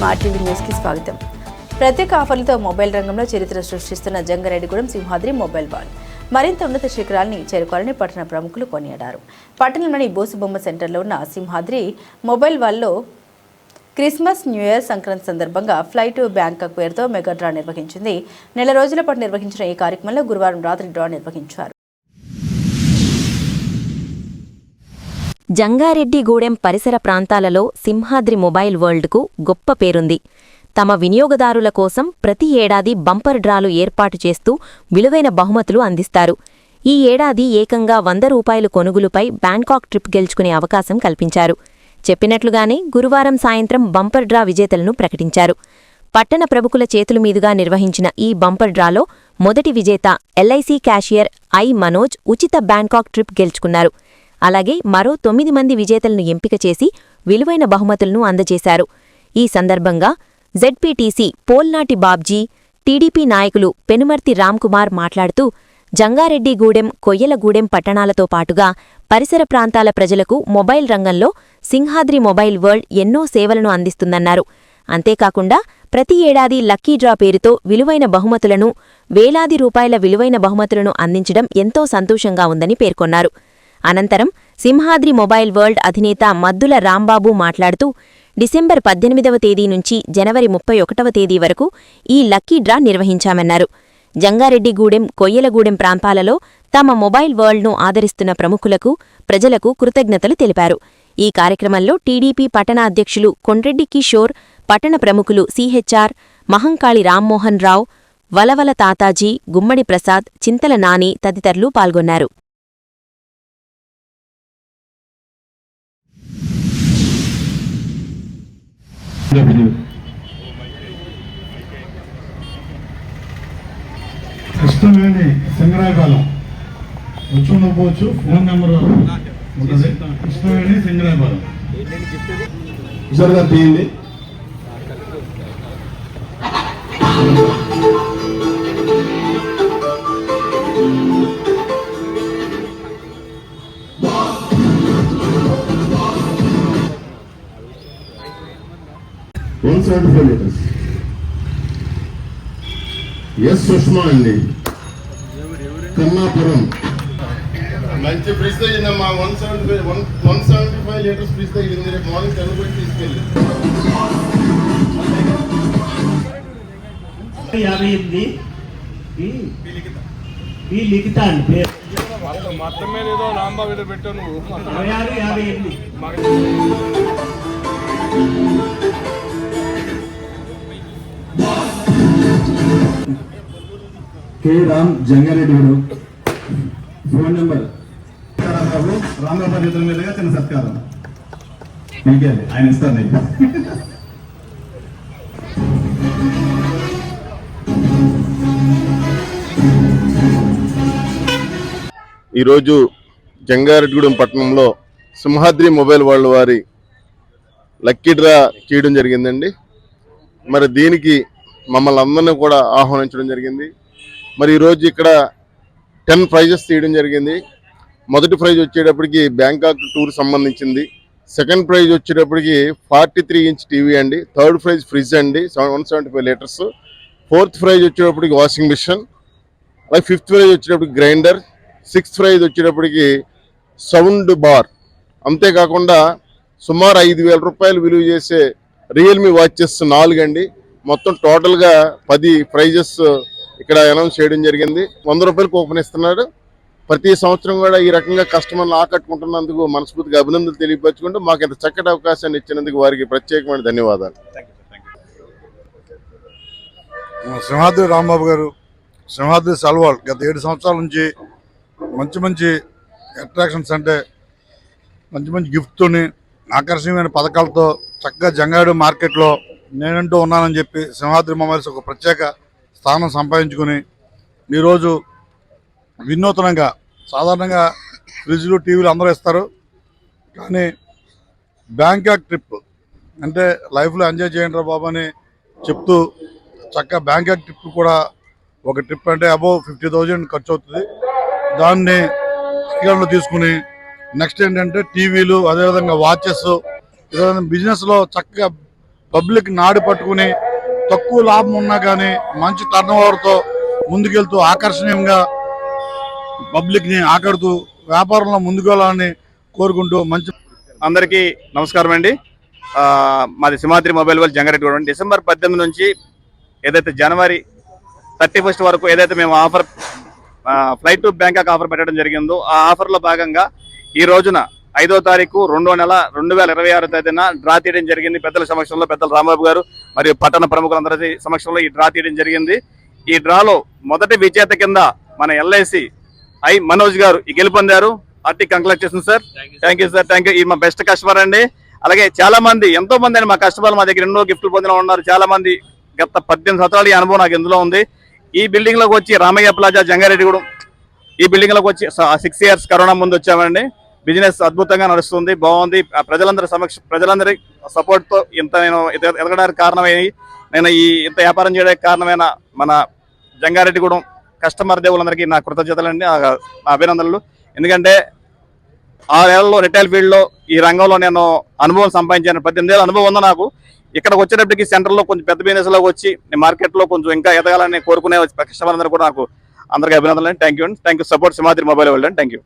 Smart TV న్యూస్కి స్వాగతం. ప్రత్యేక ఆఫర్లతో మొబైల్ రంగంలో చరిత్ర సృష్టిస్తున్న జంగారెడ్డిగూడెం సింహాద్రి మొబైల్ వాల్ మరింత ఉన్నత శిఖరాల్ని చేరుకోవాలని పట్టణ ప్రముఖులు కొనియాడారు. పట్టణంలోని బోసుబొమ్మ సెంటర్లో ఉన్న సింహాద్రి మొబైల్ వాల్లో క్రిస్మస్ న్యూ ఇయర్ సంక్రాంతి సందర్భంగా ఫ్లైట్ బ్యాంకాక్ పేరుతో మెగా డ్రా నిర్వహించింది. నెల రోజుల పాటు నిర్వహించిన ఈ కార్యక్రమంలో గురువారం రాత్రి డ్రా నిర్వహించారు. జంగారెడ్డిగూడెం పరిసర ప్రాంతాలలో సింహాద్రి మొబైల్ వరల్డ్కు గొప్ప పేరుంది. తమ వినియోగదారుల కోసం ప్రతి ఏడాది బంపర్ డ్రాలు ఏర్పాటు చేస్తూ విలువైన బహుమతులు అందిస్తారు. ఈ ఏడాది ఏకంగా వంద రూపాయలు కొనుగులుపై బ్యాంకాక్ ట్రిప్ గెలుచుకునే అవకాశం కల్పించారు. చెప్పినట్లుగానే గురువారం సాయంత్రం బంపర్ డ్రా విజేతలను ప్రకటించారు. పట్టణ ప్రముఖుల చేతుల మీదుగా నిర్వహించిన ఈ బంపర్ డ్రాలో మొదటి విజేత ఎల్ఐసి క్యాషియర్ ఐ మనోజ్ ఉచిత బ్యాంకాక్ ట్రిప్ గెలుచుకున్నారు. అలాగే మరో తొమ్మిది మంది విజేతలను ఎంపిక చేసి విలువైన బహుమతులను అందజేశారు. ఈ సందర్భంగా జెడ్పీటీసీ పోల్నాటి బాబ్జీ టీడీపీ నాయకులు పెనుమర్తి రామ్కుమార్ మాట్లాడుతూ జంగారెడ్డిగూడెం కొయ్యలగూడెం పట్టణాలతో పాటుగా పరిసర ప్రాంతాల ప్రజలకు మొబైల్ రంగంలో సింహాద్రి మొబైల్ వరల్డ్ ఎన్నో సేవలను అందిస్తుందన్నారు. అంతేకాకుండా ప్రతి ఏడాది లక్కీ డ్రా పేరుతో విలువైన బహుమతులను వేలాది రూపాయల విలువైన బహుమతులను అందించడం ఎంతో సంతోషంగా ఉందని పేర్కొన్నారు. అనంతరం సింహాద్రి మొబైల్ వరల్డ్ అధినేత మద్దుల రాంబాబు మాట్లాడుతూ డిసెంబర్ పద్దెనిమిదవ తేదీ నుంచి జనవరి ముప్పై ఒకటవ తేదీ వరకు ఈ లక్కీ డ్రా నిర్వహించామన్నారు. జంగారెడ్డిగూడెం కొయ్యలగూడెం ప్రాంతాలలో తమ మొబైల్ వరల్డ్ను ఆదరిస్తున్న ప్రముఖులకు ప్రజలకు కృతజ్ఞతలు తెలిపారు. ఈ కార్యక్రమంలో టీడీపీ పట్టణ అధ్యక్షులు కొండ్రెడ్డి కిషోర్ పట్టణ ప్రముఖులు సిహెచ్ఆర్ మహంకాళి రామ్మోహన్ రావు వలవల తాతాజీ గుమ్మడి ప్రసాద్ చింతల నాని తదితరులు పాల్గొన్నారు. కృష్ణవేణి సింగరాయపాలెం వచ్చి ఉండకపోవచ్చు ఫోన్ నెంబర్ ఉంటుంది కృష్ణవేణి సింగరాయపాలెం హుషారుగా తీయండి. One seventy five litres S Sushma అండి కన్నాపురం మంచి fridge తగ్గిందమ్మా one seventy five one one seventy five litres fridge తగ్గింది రేపు మార్నింగ్ టెన్ తీసుకెళ్ళి. యాభై ఎనిమిది బి లిఖిత అండి పేరు. మొత్తం మీద ఏదో రాంబాబు ఏదో పెట్టావు నువ్వు. యాభై ఎనిమిది K Ram Jangareddy phone number. బాబు రామరాబాద్ చేతుల మీదుగా చిన్న సత్కారం. మీకే. ఆయన ఇస్తారు నీకు. ఈరోజు జంగారెడ్డిగూడెం పట్టణంలో సింహాద్రి మొబైల్ వాళ్ళ వారి లక్కీ డ్రా చేయడం జరిగిందండి. మరి దీనికి మమ్మల్ని అందరినీ కూడా ఆహ్వానించడం జరిగింది. మరి ఈరోజు ఇక్కడ టెన్ ప్రైజెస్ తీయడం జరిగింది. మొదటి ప్రైజ్ వచ్చేటప్పటికి బ్యాంకాక్ టూర్ సంబంధించింది. సెకండ్ ప్రైజ్ వచ్చేటప్పటికి ఫార్టీ త్రీ ఇంచ్ టీవీ అండి. థర్డ్ ప్రైజ్ ఫ్రిడ్జ్ అండి one seventy five litres. Fourth prize వచ్చేటప్పటికి వాషింగ్ మిషన్. అలాగే ఫిఫ్త్ ప్రైజ్ వచ్చేటప్పటికి గ్రైండర్. సిక్స్త్ ప్రైజ్ వచ్చేటప్పటికి సౌండ్ బార్. అంతేకాకుండా సుమారు ఐదు వేల రూపాయలు విలువ చేసే రియల్మీ వాచెస్ నాలుగు అండి మొత్తం టోటల్గా పది ప్రైజెస్ ఇక్కడ అనౌన్స్ చేయడం జరిగింది. వంద రూపాయలు కూపన్ ఇస్తున్నాడు. ప్రతి సంవత్సరం కూడా ఈ రకంగా కస్టమర్లు ఆకట్టుకుంటున్నందుకు మనస్ఫూర్తిగా అభినందనలు తెలియపరచుకుంటూ మాకు ఇంత చక్కటి అవకాశాన్ని ఇచ్చినందుకు వారికి ప్రత్యేకమైన ధన్యవాదాలు. సింహాద్రి రాంబాబు గారు సింహాద్రి సల్వాల్ గత ఏడు సంవత్సరాల నుంచి మంచి మంచి అట్రాక్షన్స్ అంటే మంచి మంచి గిఫ్ట్తోని ఆకర్షణీయమైన పథకాలతో చక్కగా జంగాడు మార్కెట్లో నేనంటూ ఉన్నానని చెప్పి సింహాద్రి మొబైల్స్ ఒక ప్రత్యేక స్థానం సంపాదించుకుని ఈరోజు వినూతనంగా సాధారణంగా ఫ్రిడ్జ్లు టీవీలు అందరూ ఇస్తారు. కానీ బ్యాంకాక్ ట్రిప్ అంటే లైఫ్లో ఎంజాయ్ చేయండి రా బాబు అని చెప్తూ చక్కగా బ్యాంకాక్ ట్రిప్ కూడా ఒక ట్రిప్ అంటే అబౌవ్ ఫిఫ్టీ థౌజండ్ ఖర్చు అవుతుంది. దాన్ని పరిగణలో తీసుకుని నెక్స్ట్ ఏంటంటే టీవీలు అదేవిధంగా వాచెస్ ఇదే బిజినెస్లో చక్కగా పబ్లిక్ నాడి పట్టుకుని తక్కువ లాభం ఉన్నా కానీ మంచి టర్న్ ముందుకెళ్తూ ఆకర్షణీయంగా పబ్లిక్ని ఆకడుతూ వ్యాపారంలో ముందుకెళ్ళాలని కోరుకుంటూ మంచి అందరికీ నమస్కారం అండి. మాది సింహాద్రి మొబైల్ వాళ్ళు జంగారెడ్డి డిసెంబర్ పద్దెనిమిది నుంచి ఏదైతే జనవరి థర్టీ ఫస్ట్ వరకు ఏదైతే మేము offer flight to Bangkok offer పెట్టడం జరిగిందో ఆ ఆఫర్లో భాగంగా ఈ రోజున ఐదో తారీఖు రెండో నెల రెండు వేల ఇరవై ఆరు తేదీన డ్రా తీయడం జరిగింది. పెద్దల సమక్షంలో పెద్దల రాంబాబు గారు మరియు పట్టణ ప్రముఖులందరి సమక్షంలో ఈ డ్రా తీయడం జరిగింది. ఈ డ్రాలో మొదటి విజేత కింద మన ఎల్ఐసి ఐ మనోజ్ గారు ఈ గెలుపొందారు RT congratulation sir. Thank you sir thank you ఈ మా బెస్ట్ కస్టమర్ అండి. అలాగే చాలా మంది ఎంతో మంది అండి మా కస్టమర్లు మా దగ్గర ఎన్నో గిఫ్ట్లు పొందిన ఉన్నారు. చాలా మంది గత పద్దెనిమిది సంవత్సరాలు ఈ అనుభవం నాకు ఇందులో ఉంది. ఈ బిల్డింగ్లోకి వచ్చి రామయ్య ప్లాజా జంగారెడ్డిగూడెం. ఈ బిల్డింగ్లోకి వచ్చి సిక్స్ ఇయర్స్ కరోనా ముందు వచ్చామండి. బిజినెస్ అద్భుతంగా నడుస్తుంది బాగుంది. ప్రజలందరి సమక్ష ప్రజలందరి సపోర్ట్తో ఇంత నేను ఎదగడానికి కారణమై నేను ఈ ఇంత వ్యాపారం చేయడానికి కారణమైన మన జంగారెడ్డిగూడెం కస్టమర్ దేవులందరికీ నా కృతజ్ఞతలండి నా అభినందనలు. ఎందుకంటే ఆరేళ్ళలో రిటైల్ ఫీల్డ్లో ఈ రంగంలో నేను అనుభవం సంపాదించాను. పద్దెనిమిది ఏళ్ళ అనుభవం ఉంది నాకు. ఇక్కడికి వచ్చేటప్పటికి సెంటర్లో కొంచెం పెద్ద బిజినెస్లోకి వచ్చి నేను కొంచెం ఇంకా ఎదగాలని కోరుకునే కస్టమర్ అందరూ కూడా నాకు అందరికీ అభినందనలు thank you thank you. Support Simhadri mobile వెళ్ళండి థ్యాంక్ యూ.